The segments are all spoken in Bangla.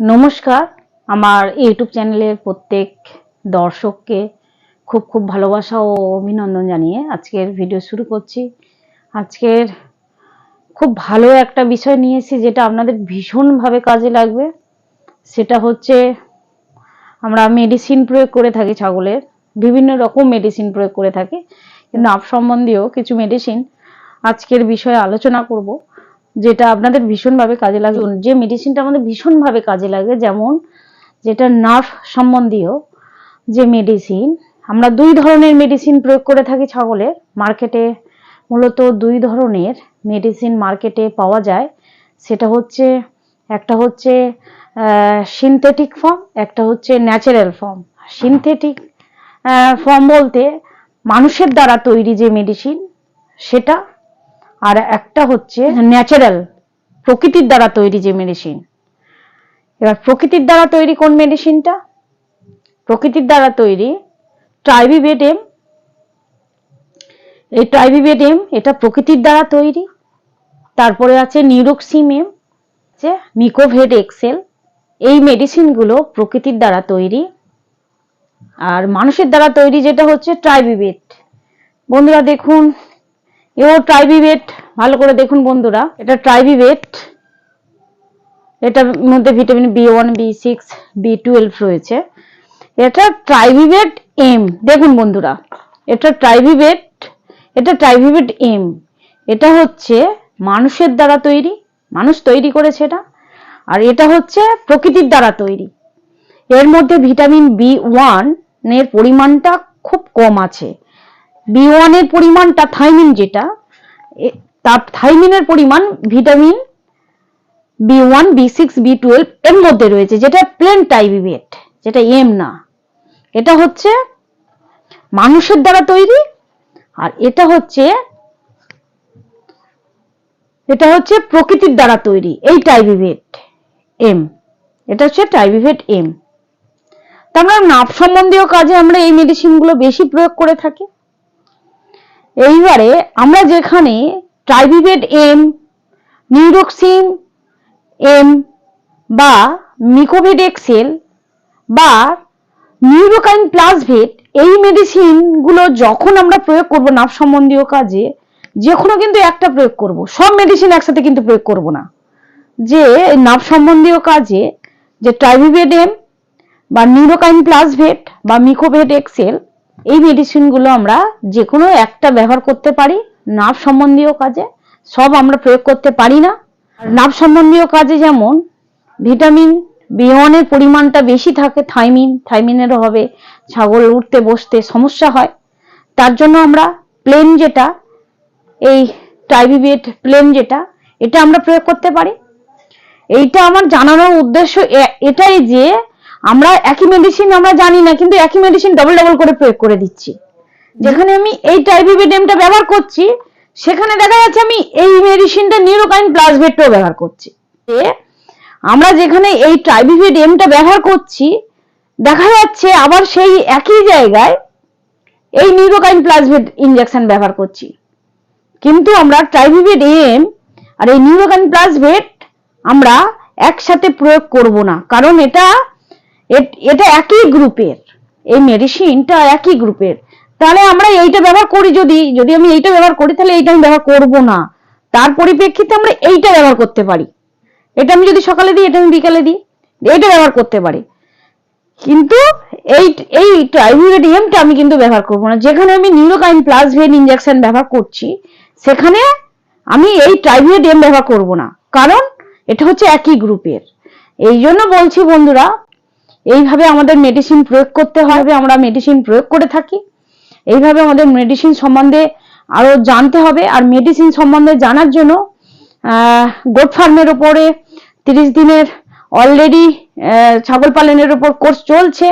নমস্কার। আমার ইউটিউব চ্যানেলের প্রত্যেক দর্শককে খুব খুব ভালোবাসা ও অভিনন্দন জানিয়ে আজকের ভিডিও শুরু করছি। আজকের খুব ভালো একটা বিষয় নিয়েছি যেটা আপনাদের ভীষণভাবে কাজে লাগবে। সেটা হচ্ছে আমরা মেডিসিন প্রয়োগ করে থাকি ছাগলের, বিভিন্ন রকম মেডিসিন প্রয়োগ করে থাকি। কিন্তু আপ সম্বন্ধীয় কিছু মেডিসিন আজকের বিষয়ে আলোচনা করব। যেটা আপনাদের ভীষণভাবে কাজে লাগে যে মেডিসিনটা আমাদের ভীষণভাবে কাজে লাগে, যেমন যেটা নার্ভ সম্বন্ধীয় যে মেডিসিন আমরা দুই ধরনের মেডিসিন প্রয়োগ করে থাকি ছাগলের। মার্কেটে মূলত দুই ধরনের মেডিসিন মার্কেটে পাওয়া যায়। সেটা হচ্ছে, একটা হচ্ছে সিনথেটিক ফর্ম একটা হচ্ছে ন্যাচারাল ফর্ম সিনথেটিক ফর্ম বলতে মানুষের দ্বারা তৈরি যে মেডিসিন সেটা আর একটা হচ্ছে ন্যাচারাল প্রকৃতির দ্বারা তৈরি যে মেডিসিন এবার প্রকৃতির দ্বারা তৈরি কোন মেডিসিনটা প্রকৃতির দ্বারা তৈরি ট্রাইবিবেডেম এই ট্রাইবিবেডেম এটা প্রকৃতির দ্বারা তৈরি। তারপরে আছে নিউরোক্সিমেম যে মিকোভেড এক্সেল এই মেডিসিনগুলো প্রকৃতির দ্বারা তৈরি। আর মানুষের দ্বারা তৈরি যেটা হচ্ছে ট্রাইবিবেট বন্ধুরা দেখুন এও ট্রাইবিবেট ভালো করে দেখুন বন্ধুরা, এটা ট্রাইবি ট্রাইবিবেট এটার মধ্যে vitamin B one B six B twelve রয়েছে। এটা ট্রাইবিবেট এম দেখুন বন্ধুরা, এটা ট্রাইবিবেট এটা ট্রাইবিবেট এম এটা হচ্ছে মানুষের দ্বারা তৈরি, মানুষ তৈরি করেছে এটা, আর এটা হচ্ছে প্রকৃতির দ্বারা তৈরি। এর মধ্যে ভিটামিন বি ওয়ানের পরিমাণটা খুব কম আছে। বি ওয়ানের পরিমাণটা থাইমিন যেটা তার থাইমিনের পরিমাণ vitamin B one B six B twelve এর মধ্যে রয়েছে, যেটা প্লেন টাইবিবেট যেটা এম না। এটা হচ্ছে মানুষের দ্বারা তৈরি, আর এটা হচ্ছে এটা হচ্ছে প্রকৃতির দ্বারা তৈরি, এই টাইবিভেট এম এটা হচ্ছে টাইবিভেট এম তা আমরা নাপ সম্বন্ধীয় কাজে আমরা এই মেডিসিনগুলো বেশি প্রয়োগ করে থাকি। এইবারে আমরা যেখানে ট্রাইবিভেট এম নিউরোক্সিন এম বা মিকোভেড এক্সেল বা নিউরোকাইন প্লাসভেট এই মেডিসিনগুলো যখন আমরা প্রয়োগ করব নাভ সম্বন্ধীয় কাজে যে কোনো কিন্তু একটা প্রয়োগ করব। সব মেডিসিন একসাথে কিন্তু প্রয়োগ করব না। যে নাভ সম্বন্ধীয় কাজে যে ট্রাইভিভেড এম বা নিউরোকাইন প্লাসভেট বা মিকোভেড এক্সেল এই মেডিসিনগুলো আমরা যে কোনো একটা ব্যবহার করতে পারি নাভ সম্বন্ধীয় কাজে, সব আমরা প্রয়োগ করতে পারি না। নাভ সম্বন্ধীয় কাজে যেমন ভিটামিন বি ওয়ানের পরিমাণটা বেশি থাকে থাইমিন থাইমিনের হবে, ছাগল উঠতে, বসতে সমস্যা হয়। তার জন্য আমরা প্লেন যেটা, এই টাইবিবেট প্লেন যেটা, এটা আমরা প্রয়োগ করতে পারি। এইটা আমার জানানোর উদ্দেশ্য এটাই যে আমরা একই মেডিসিন আমরা জানি না, কিন্তু একই মেডিসিন ডবল ডবল করে প্রয়োগ করে দিচ্ছি। যেখানে আমি এই টাইবিবেডেমটা ব্যবহার করছি, সেখানে দেখা যাচ্ছে আমি এই মেডিসিনটা নিউরোকাইন প্লাস প্লাসভেটটাও ব্যবহার করছি। আমরা যেখানে এই ট্রাইবিভেড এমটা ব্যবহার করছি, দেখা যাচ্ছে আবার সেই একই জায়গায় এই নিউরোকাইন প্লাসভেট ইনজেকশন ব্যবহার করছি। কিন্তু আমরা ট্রাইবিভেড এম আর এই নিউরোকাইন প্লাসভেট আমরা একসাথে প্রয়োগ করব না, কারণ এটা এটা একই গ্রুপের। এই মেডিসিনটা একই গ্রুপের। তাহলে আমরা এইটা ব্যবহার করি যদি যদি আমি এইটা ব্যবহার করি, তাহলে এইটা আমি ব্যবহার করব না। তার পরিপ্রেক্ষিতে আমরা এইটা ব্যবহার করতে পারি। এটা আমি যদি সকালে দিই, এটা আমি বিকালে দিই, এইটা ব্যবহার করতে পারি। কিন্তু এই এই ট্রাইভিডিয়ামটা আমি কিন্তু ব্যবহার করব না। যেখানে আমি নিউরোকাইন প্লাস ভেন ইনজেকশন ব্যবহার করছি, সেখানে আমি এই ট্রাইভিডিয়াম ব্যবহার করব না। কারণ এটা হচ্ছে একই গ্রুপের। এই জন্য বলছি বন্ধুরা এইভাবে আমাদের মেডিসিন প্রয়োগ করতে হবে আমরা মেডিসিন প্রয়োগ করে থাকি। এইভাবে আমাদের মেডিসিন সম্বন্ধে আরও জানতে হবে। আর মেডিসিন সম্বন্ধে জানার জন্য গোট ফার্মের উপরে তিরিশ দিনের অলরেডি ছাগল পালনের উপর কোর্স চলছে।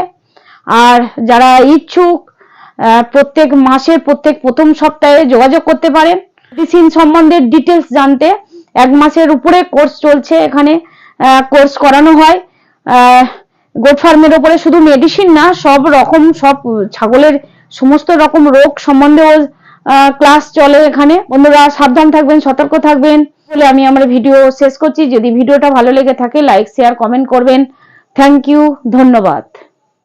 আর যারা ইচ্ছুক প্রত্যেক মাসের প্রত্যেক প্রথম সপ্তাহে যোগাযোগ করতে পারেন। মেডিসিন সম্বন্ধে ডিটেলস জানতে এক মাসের উপরে কোর্স চলছে এখানে কোর্স করানো হয়। গোট ফার্মের উপরে শুধু মেডিসিন না, সব রকম, সব ছাগলের সমস্ত রকম রোগ সম্বন্ধেও ক্লাস চলে এখানে। বন্ধুরা, সাবধান থাকবেন, সতর্ক থাকবেন। বলে আমি আমার ভিডিও শেষ করছি। যদি ভিডিওটা ভালো লেগে থাকে লাইক শেয়ার কমেন্ট করবেন। থ্যাংক ইউ ধন্যবাদ।